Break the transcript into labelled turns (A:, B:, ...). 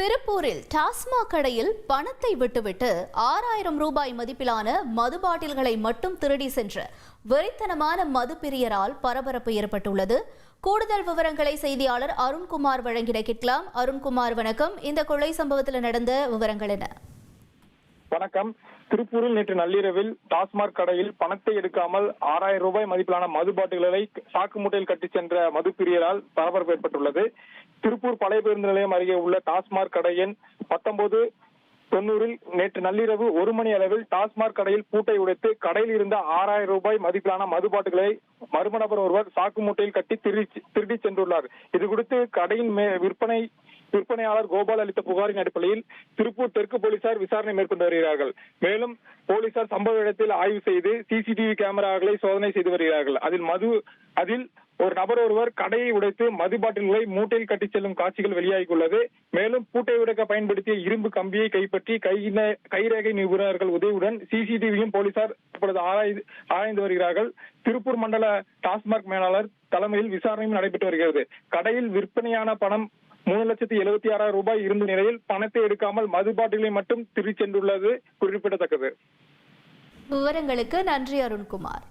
A: திருப்பூரில் டாஸ்மாக் கடையில் பணத்தை விட்டுவிட்டு ஆறாயிரம் ரூபாய் மதிப்பிலான மது பாட்டில்களை மட்டும் திருடி சென்ற வெறித்தனமான மது பிரியரால் பரபரப்பு ஏற்பட்டுள்ளது. கூடுதல் விவரங்களை செய்தியாளர் அருண்குமார் வழங்கிட கேட்கலாம். அருண்குமார் வணக்கம். இந்த கொள்ளை சம்பவத்தில் நடந்த விவரங்கள் என்ன?
B: வணக்கம். திருப்பூரில் நேற்று நள்ளிரவில் டாஸ்மாக் கடையில் பணத்தை எடுக்காமல் ஆறாயிரம் ரூபாய் மதிப்பிலான மது பாட்டில்களை சாக்கு மூட்டையில் கட்டிச் சென்ற மது பிரியரால் பரபரப்பு ஏற்பட்டுள்ளது. திருப்பூர் பழைய பேருந்து நிலையம் அருகே உள்ள டாஸ்மாக் கடையின் பத்தொன்பது தொண்ணூறில் நேற்று நள்ளிரவு ஒரு மணி அளவில் டாஸ்மாக் கடையில் பூட்டை உடைத்து கடையில் இருந்த ஆறாயிரம் ரூபாய் மதிப்பிலான மது பாட்டில்களை மர்ம நபர் ஒருவர் சாக்கு மூட்டையில் கட்டி திருடி திருடி சென்றுள்ளார். இது குறித்து கடையின் மே விற்பனை விற்பனையாளர் கோபால் அளித்த புகாரின் அடிப்படையில் திருப்பூர் தெற்கு போலீசார் விசாரணை மேற்கொண்டு வருகிறார்கள். மேலும் போலீசார் சம்பவ இடத்தில் ஆய்வு செய்து சிசிடிவி கேமராக்களை சோதனை செய்து வருகிறார்கள். அதில் மது அதில் ஒரு நபர் ஒருவர் கடையை உடைத்து மது பாட்டில்களை மூட்டையில் கட்டிச் செல்லும் காட்சிகள் வெளியாகியுள்ளது. மேலும் பூட்டை உடைக்க பயன்படுத்திய இரும்பு கம்பியை கைப்பற்றி கை கைரேகை நிபுணர்கள் உதவியுடன் சிசிடிவியும் போலீசார் இப்பொழுது ஆராய்ந்து ஆராய்ந்து வருகிறார்கள். திருப்பூர் மண்டல டாஸ்மாக் மேலாளர் தலைமையில் விசாரணையும் நடைபெற்று வருகிறது. கடையில் விற்பனையான பணம் மூணு லட்சத்தி எழுபத்தி ஆறாயிரம் ரூபாய் இருந்த நிலையில் பணத்தை எடுக்காமல் மது பாட்டிலை மட்டும் திருச்சென்றுள்ளது குறிப்பிடத்தக்கது.
A: விவரங்களுக்கு நன்றி அருண்குமார்.